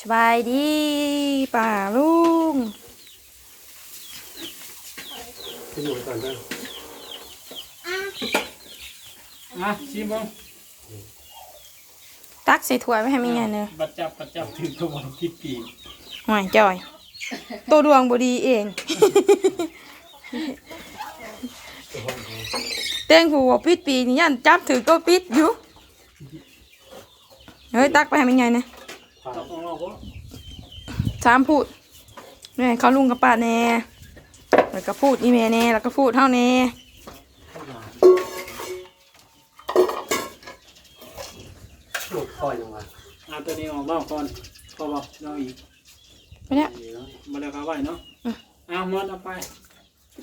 สบายดีป่าลุงขึ้นหน่วยก่อนได้อะชิมบ้างตักใส่ถ้วยไว้ให้แม่ไงเนอะบัดจับบัดจับถึงตัววันที่ปีหอยจ่อย ตัวดวงบดีเอง เต้งหูว่าปิดปีนี่ยันจับถือก็ปิดอยู่ เฮ้ย ตักไปให้แม่ไงเนะ ตอกของเราก็สามพูดนี่เขาลุงกับป้าแน่แล้วก็พูดอีเมแน่แล้วก็พูดเท่าแน่หลบคอยลงมาอะตัวนี้ออกบ้างก่อนพอบอกเราอีกไปเนี่ยมาแล้วก็ไว้เนาะอะหมดเอาไป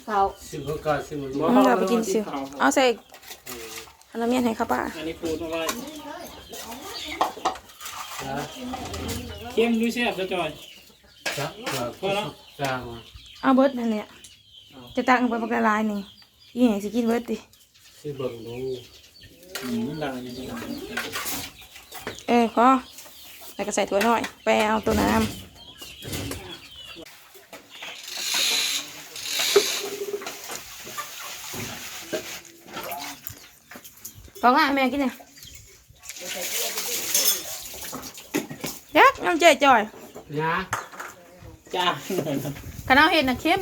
เขาซิมเพิ่งก่อนซิมมันบ่รู้เราไปกินซิวเอาใส่อันน้ำเมียนให้เขาป้าอันนี้ปูดเอาไว้นะ เข้มดูแซ่บจะจ่อยจับหัวจางมาเอาเบิร์ดนั่นแหละจะตักลงไปปากละลายหนึ่งอีแหงสิกินเบิร์ดดิซิเบิ่งดูอืมดังอย่างนี้เออขอแล้วก็ใส่ถ้วยหน่อย ไปเอาตัวน้ำของอะแม่กินเนี่ยยัก น้ำเจ๊จ่อยนะจ้าหน่อยนะขนาวเห็ดน่ะเข้ม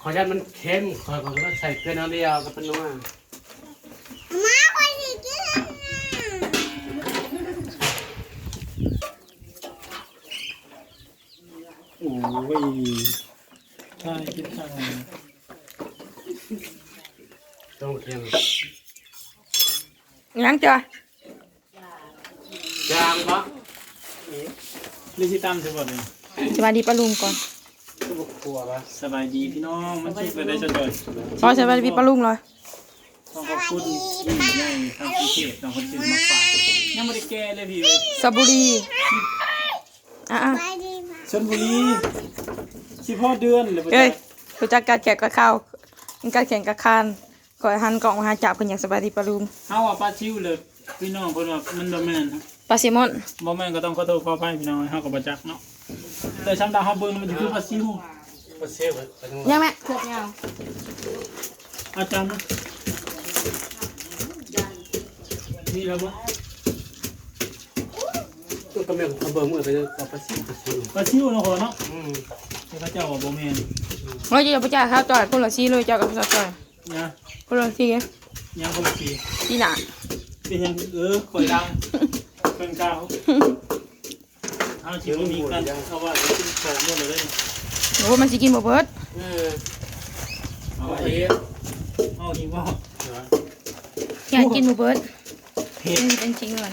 ขอยันมันเค็มขอขอว่าใส่เกลือน้ำเดียวกับเป็นนัวโอ้ยใช่คิดทางต้องเค็มยังจ่อ ยจางปะลิซิตัมสิบดเลยสวัสดีป้าลุงก่อนตัวบกครัวปะสบายดีพี่น้องมันชิดไปได้จะจ่อยขอสวัสดีป้าลุงเลยต้องขอบคุณที่ในทางพิเศษน้องคนซื้อมาฝากยังไม่ได้แก้เลยพี่เลยสบุรีอะอะชนบุรีสิพ่อเดือนเลยเอ้ยรู้จักการแข่งกับข้าวการแข่งกับคานขอให้หันกล่องมาหาจับเพิ่นอย่างสบายดีป้าลุงเฮาว่าปลาชิวเลยพี่น้องเพิ่นว่ามันบ่แม่น ปลาซิมอนบ่แม่นก็ต้องขอโทษขออภัยพี่น้องเฮาก็บ่จักเนาะแต่ชำดาวเฮาเบิ่งมันสิคือปลาชิวมาเซฟไปนัวยังแม่เขือบยาวอาจารย์นะนี่แล้วบ่ตัวกระเมียงขบเบิ่งมือไปเอาปลาซิวปลาซิวปลาชิวเนาะขอเนาะอืมแต่เขาเจ้าว่าบ่แม่นเราจะไปจ่ายข้าวจ่อยคนละซีเลยเจ้ากับสาวจ่อยนะคนละซียังคนละปีซีหนาเป็นยังเออข่อยดัง เพิ่นกล่าวเอาสิบ่มีกันเอาว่าสิของหมดเลยโอ้มันสิกินบ่เบิดเออเอาไว้เอาอีกบ่อยากกินบ่เบิดเฮ็ดเป็นจริงมัน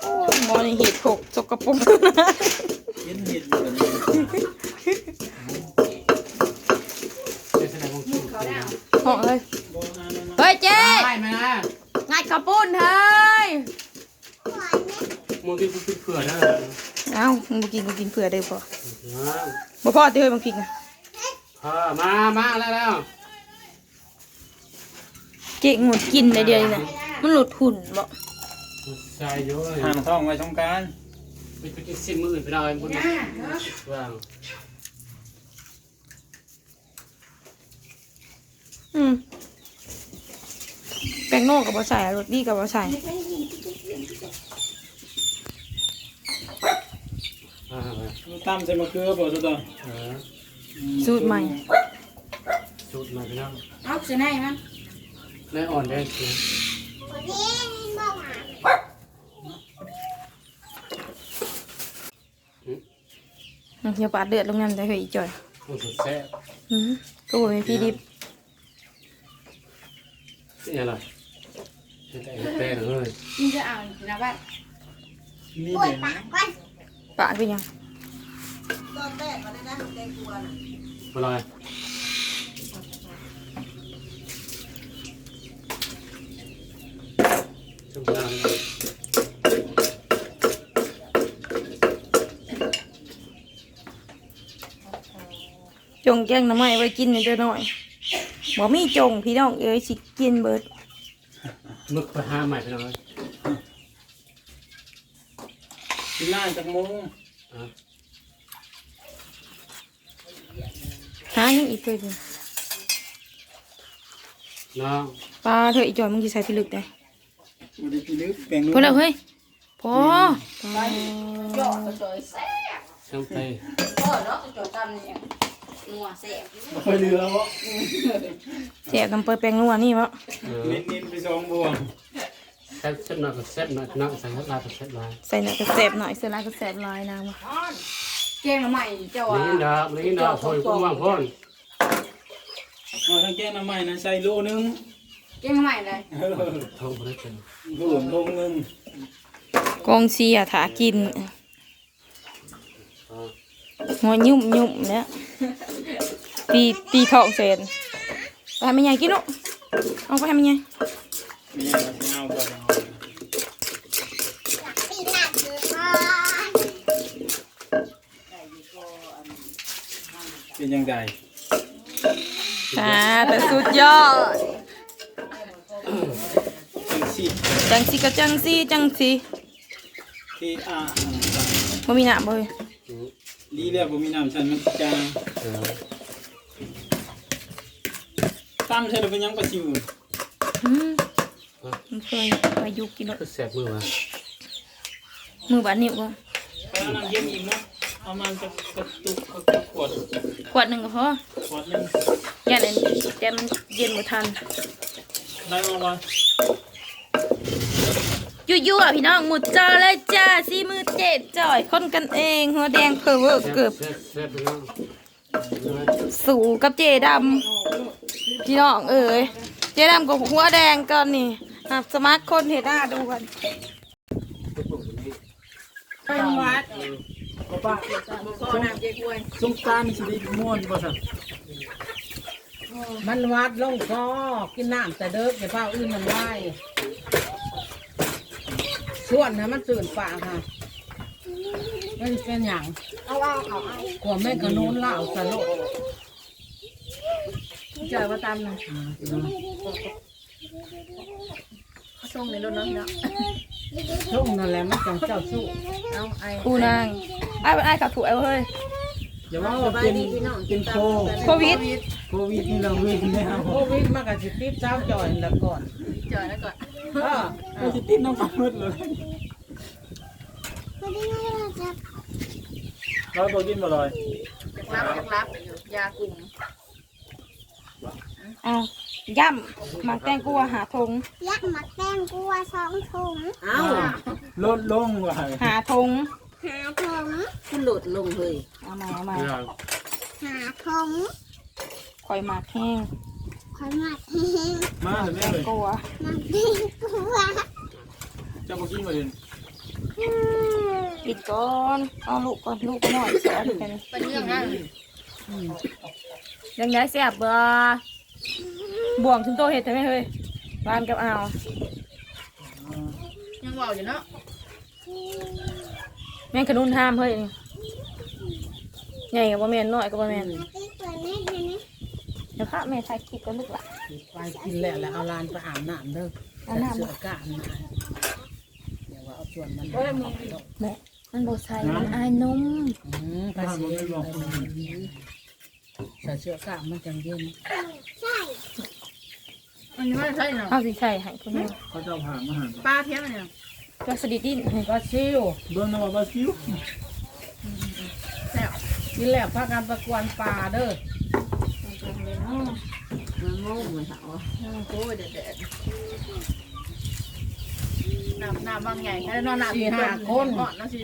โอ้มอนี่เห็ดหกสกปรกเฮ็ดเฮ็ดอยู่กันเจ๊แสดองกินห้อเลย เฮ้ยเจ๊ได้ไหมนะปุ้นเฮ้ย มึงกินกูกินเผื่อนะเอ้ามึงบ่กินก็กินเผื่อได้บ่นะบ่พอติเฮ้ยบางพริกน่ะพ่อมามาแล้วแล้วเจ๊งดกินได้เดียวนี่น่ะมันหลุดหุ่นบ่ใส่เยอะเลยห่างท้องไว้สงกรารไปไปกินสิ่งมืออื่นไปเอาไอ้บุญว่างอืมแป้งโน่กับบ่ใส่รสดีกับบ่ใส่ อ่าไป ตำใส่มะเขือบ่ซะตอนเออสูตรใหม่ สูตรมาพี่น้องเอาสิไหนมันได้อ่อนได้คือน้ำเขียวปาดเดือดลงนั่นได้เฮ้ยอีจ่อยมันสุดแซ่บอืมก็บ่มีพี่ดิบนี่อะไรแต่แป้งเลยนี่จะเอานะว่านี่เด่นปาดไปยัง มาลอยจุ่มน้ำจงแจ้งน้ำไม้ไว้กินหน่อยเด้อหน่อยบ่มีจงพี่น้องเอ้ยสิกินเบิดมึกไปหาใหม่พี่น้องกินล่าจากโมง อะ หายังอีกเคยสิน้องปลาเธออีจอยมึงจะใส่พิลึกได้บ่ได้กินลึกแปลงพอแล้วเฮ้ยพอยอดก็จอยแซ่บช่างไปก็เนาะจอยตำเนี่ยนัวแซ่บบ่ค่อยเหลือบ่แสบน้ำเปิดแปลงนัวนี่วะเออเน้นๆไปสองบวงแซ่บเส้นหน่อยก็แซ่บหน่อยน้องใส่ลาบก็แซ่บหลายใส่หน่อยก็แสบหน่อยใส่หลายก็แสบหลายนางวะ แกงใหม่เจ้าว่านี่ดอกนี่ดอกโอยกุ้งว่างพ่นเอาทั้งแก้น้ำใหม่นะใส่โลนึงแกงใหม่เลยเออทองบ่ได้เป็นโลนลงนึงกองเชียร์ถากินอ่าหัวยุ่มยุ่มเนี่ยตีตีท้องเซนไปให้มันใหญ่กินลูกเอาไปให้มันใหญ่มีอะไรที่เอาก่อน เป็นยังไงอ่าแต่สุดยอด จังสิจังสิก็จังสิจังสิที่อ่าบ่มีหน้าบ่เฮ้ยอืมดีแล้วผมมีน้ำฉันมันจางเออตั้มใช่หรือเป็นยังประชิวอืมมันเคยไปยุกกินลูกก็แซ่บมือวะมือบาดนิ้วก็ไปเอาน้ำเย็นอีกเนาะ เอามาจะกระตุกกระขวดขวดหนึ่งก็พอขวดหนึงอย่าเลยแต่มันเย็นบ่ทันได้มาบ่ยั่วๆพี่น้องหมุดจอเลยจ้าซีมือเจ็ดจ่อยคนกันเอง หัวแดงเพอเวอร์เกือบแซ่บแซ่บพี่น้องสู่กับเจดำพี่น้องเอ๋ยเจดำกับหัวแดงก่อนนี่หับสมาร์ทคนเห็นหน้าดูกันไปวัด ก็ป้าบ่พอน้ำเจ๊กล้วยสงกรารสิได้ม่วนบ่ซั่นมันวัดลงคอกินน้ำแต่เด็กอย่าเฝ้าอื่นมันไหวส่วนนะมันตื่นป่าค่ะเป็นเป็นอย่างเอาเอาเอาเอากลัวแม่กระนูนเหล่าสลบเจอว่าตำนะส่งในรถน้องเนาะ ช่วงนั่นแหละมันจังเจ้าสู้เอาไอ้กูนางไอ้ไอ้กับถูกไอ้เฮ้ยอย่าว่าว่าเป็นเป็นโคโควิดโควิดนี่เราเว้นแล้วโควิดมันก็สิติดเจ้าจ่อยแล้วก่อนเจอแล้วก่อนก็ก็สิติดน้ำฟันหมดเลยเราบ่กินบ่ลอยจักรับจักรับยากลุ่มเอา ย่ำหมักแตงกัวหาทงยักษ์หมักแต้มกลัวสองถุงเอาลดลงว่าหาทงหาถุงขึ้นหลุดลงเลยเอามาเอามาพี่น้องหาถุงคอยหมักแห้งคอยหมักเองมาเถอะแม่เลยกัวหมักเองกลัวเจ้าบ่กินบ่เด่นปิดก่อนเอาลูกก่อนลูกก็หน่อยสอนกันเป็นเรื่องนั้นยังไงแซ่บบ่ บ่วงถึงโตเห็ดใช่ไหมเฮ้ยบ้านกับเอายังว่าอยู่เนาะแม่งขนุนห้ามเฮ้ยใหญ่กับบ่แม่นน้อยกับบ่แม่นตีตัวแม่ดูนี่เดี๋ยวพระแม่ถ่ายคลิปกันลูกหละไปกินแล้วแล้วเอาลานไปอาบน้ำเด้อเอาน้ำเสื้อกะมันอายเดี๋ยวว่าเอาส่วนมันแม่มันบ่ใส่มันอายนมอืมภาษีใส่เสื้อกะมันจังเย็น ใช่มันยังไม่ใช่เนาะเอาสิใส่ให้คนนี้เขาเจ้าผ่านมาหาปลาเทียมเนี่ยก็สดิดดิ้นให้ก็ชิวเบิ่งนะว่าบ่ซิวแล้วกินแล้วพากันประกวนป่าเด้อมันโง่เหมือนเขาโอ้ยเด็ดเด็ดน้ำน้ำบางใหญ่แค่นอนน้ำก่อนนะสิ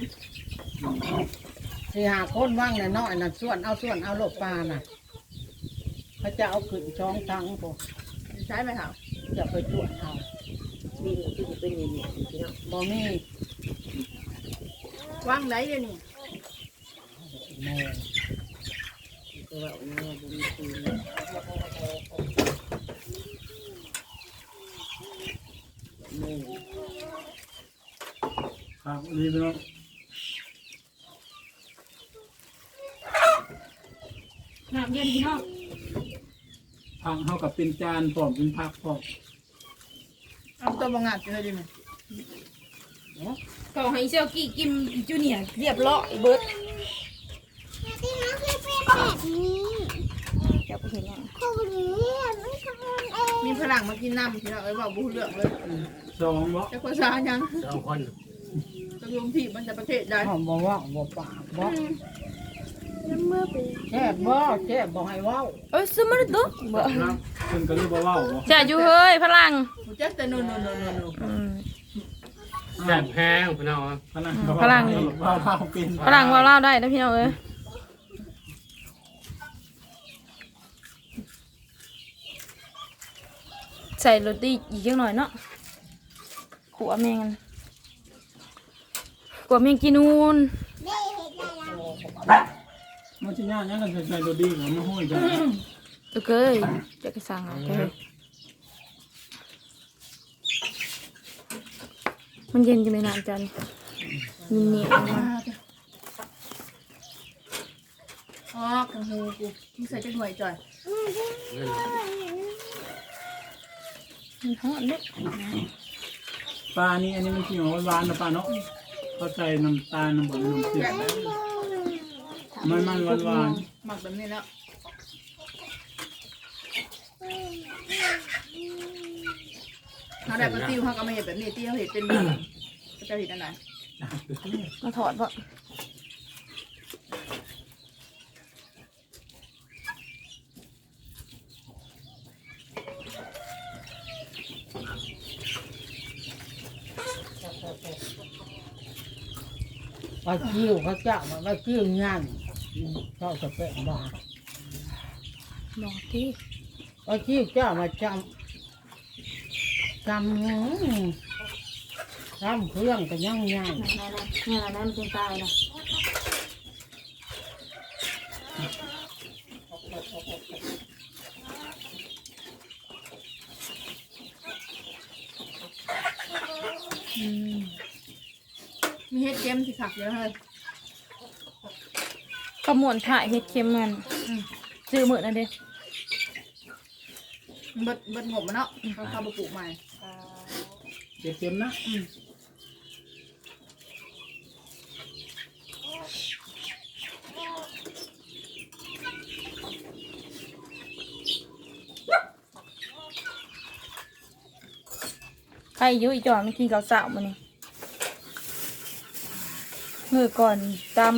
สี่หาคนว่างเลยน้อยน่ะส่วนเอาส่วนเอาโลกปลาน่ะเขาจะเอาขึ้นช่องทั้งพวก ใช้ไหมครับจะไปตรวจเอามีเป็นเป็นอย่างนี้พี่น้องบ่มีว่างไหนเดี๋ยวนี้แม่ตัวเราเนี่ยบุญคุณครับนี่พี่น้องน้ำเย็นพี่น้อง ผักเฮากับเป็นจานพร้อมเป็นผักพร้อมเอาตัวบางงานจะได้ดีไหมก็ให้เซลกี้กิมจูเนียร์เรียบร้อยเบิดที่น้องคือเป็นแบบนี้เดี๋ยวไปเห็นยังคนนี้ไม่ทำเองมีพลังมากินน้ำพี่น้องเอ้ยบอกบุเรื่องเลยสองบ่จะภาษายังสองคนจะรวมที่มันจะประเทศใดเขาบอกว่าบ่ปากบ่น้ำมือไป แช่บบ่แช่บบ่ให้เว้าเอ้ยซื้อมาได้ตุ๊กบ่เพิ่นก็เลยบ่เว้าบ่จะอยู่เฮ้ยพลังกูจะแต่โนโนโนโนโนอืมแซ่บแห้งพี่น้องพลังพลัง เว้าเว้าเป็นพลังเว่าเล่าได้นะพี่น้องเอ้ยใส่โรตีอีกจังหน่อยเนาะขัวแมงกันขัวแมงกินนูนได้เห็นอะไร มันสิยากยังกันใส่ตัวดีขอมันห้อยจังตัวเกยจะกระสังอะไรมันเย็นจังเลยนะอาจารย์นี่นี่ๆมาอ๋อกังหูกูมึงใส่จะหน่วยจ่อยมันหอมเด้อปลานี่อันนี้มันสิหวานๆนะป้าเนาะเข้าใจน้ำตาลน้ำบ่น้ำเสีย มันมันหวานหวานหมักแบบนี้แล้วเขาได้ปลาติ้วเขาก็ไม่เห็นแบบนี้ติ้วเห็นเป็นแบบเขาจะเห็นอันไหนมาถอดบ่ว่าจิ้วเขาเจ้าว่าจิ้วงาน เขาจะเป็นบ่บอกที่ว่าจิ้วเจ้ามาจำจำยังจำเครื่องก็ยังง่ายไหนๆเนี่ยนะมันเป็นตายนะอืมมีเฮ็ดเกมสิขักเยอะเลย ขมวนถ่ายเห็ดเค็มมันซื้อมือนั่นเด้เบิดเบิดงบมันเนาะเขาเข้าไปปลูกใหม่ๆเค็มๆนะใครอยุ่อีจอยไม่กินข้าวสาวมานี่เมื่อก่อนตาม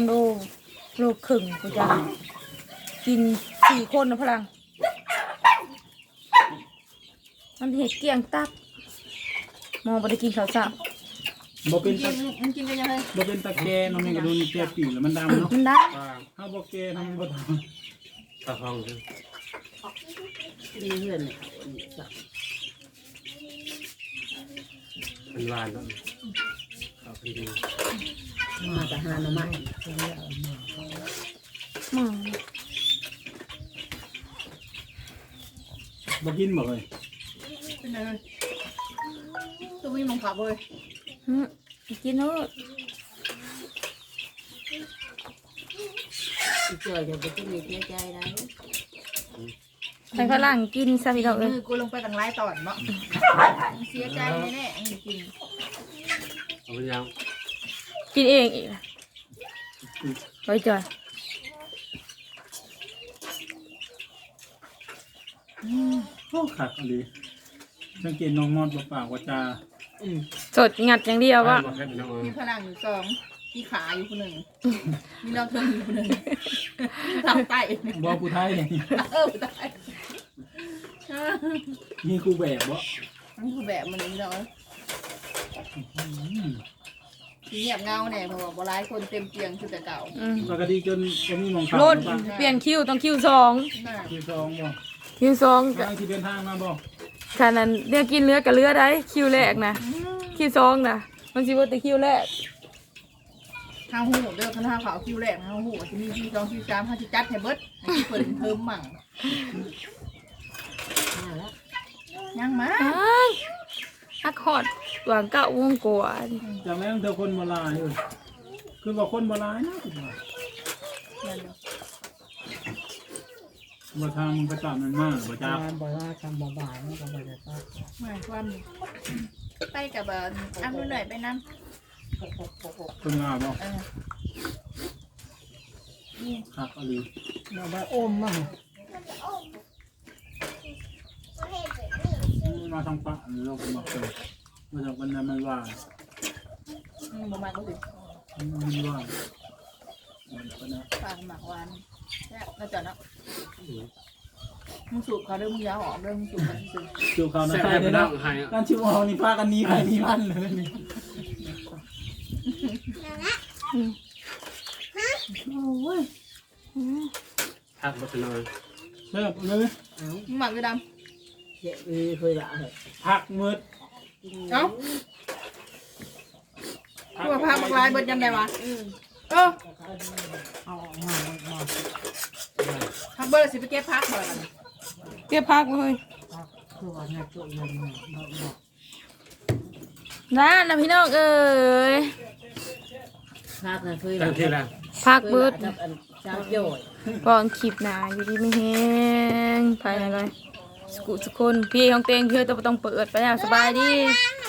โลโลครึ่งกูจะกินสี่คนนะพลัง มันเห็ดเกลี่ยงตับมองไปได้กินข้าวสาวบ่เป็นกิตะนมันกินกันยังไงบ่เป็นตะแกรงเนาะแม่งกระดูนแก่ปีแล้วมันดำเนาะมันได้ปลาถ้าบ่แก่ทำบ่ทปลาทองนี่เพื่อนมันหวานเนาะเอาไปดี มาแต่หาหน่อไม้หมอำบ่กินบ่เลยเป็นยังไงตัวมีมังคับเลยหึกินเถอะเจอจะไปที่มีเสียใจได้ให้พลังกินซะพี่น้องเอ้ยมือกูลงไปตั้งไล่ตอนเนาะเสียใจแน่ๆอันนี้กินเอาไปยัง กินเองอีกล่ะไว้จอยโอ้คักอันนี้สังเกตน้องมอดบ่ปากว่าจาสดงัดอย่างเดียวว่ามาแค่พี่น้องมีพลังอยู่สองมีขาอยู่คนหนึ่งมีน้องเทิงอยู่คนหนึ่งทำไตบ่ผู้ไทยเออไตมีครูแบบบ่นี่คือแบบมันนี่เนาะอืมที่ เงียบเงาเนี่ยเพราะว่าโบราณคนเต็มเตียงคือแต่เก่าอืมปกติจนบ่มีหมองขับรุ่นบ้างเปลี่ยนคิวต้องคิวสองน่าที่สองบ่คิวสองทางที่เดินทางมาบ่ขนาดเรียกกินเลือกับเลือได้คิวแรกนะคิวสองนะมันสิว่าแต่คิวแรกข้าวหูเด้อข้าวขาวคิวแรกข้าวหูจะมีคิวสองคิวสามข้าวจะจัดให้เบิดให้เปิดเพิ่มมั่งยังมาอ้าย อักคอดหวังเก้าวงกว่าจากนั้นเธอคนบ่หลายเอ้ยคือว่าคนบ่หลายนะคือว่าบ่ทางมันก็จับมันมากบ่จับการบอกว่าทำบ่ายๆมันก็บ่ได้ตัดหมายความไปกับเอ่ออ้ำดูหน่อยไปนั่งคนงามเนาะเออหักอะไรเราไปอมมา มาทางปะเราก็มาเกิดมาจากบรรดามันว่าอืมบ่มาก็สิมันว่ามันก็นะปลาหมักหวานเนี่ยน่าจะเนาะมึงสูบเขาเด้อมึงอยาออกเด้อมึงสูบมันสิเกี่ยวกับนะแซ่บใช่ไปเลยนั่นะงให้การชิมเอานี่พากันนี้ใครนี่มันเลยนี่พักบ่ไปนอนเลิกเลย มึงหมักด้วยด เจ็บเลยเคยละเหรอผักมืดเอ้าตัวพาหมักลายเบิดยำได้วะเออพักเบิดสิไปเก็บพักเบิดล่ะเก็บพักเลยคือว่าเนี่ยตัวเงินเนี่ยเราบอกนะพี่น้องเอ้ยพากันเคยตั้งที่ละพักเบิดจับอันจับโย่อยก่อนคลิปหนาอยู่ดีไม่แห้งภายในเลย สกุสกุลพี่ของเตงพี่ต้องต้องเปิดไปแล้วสบายดี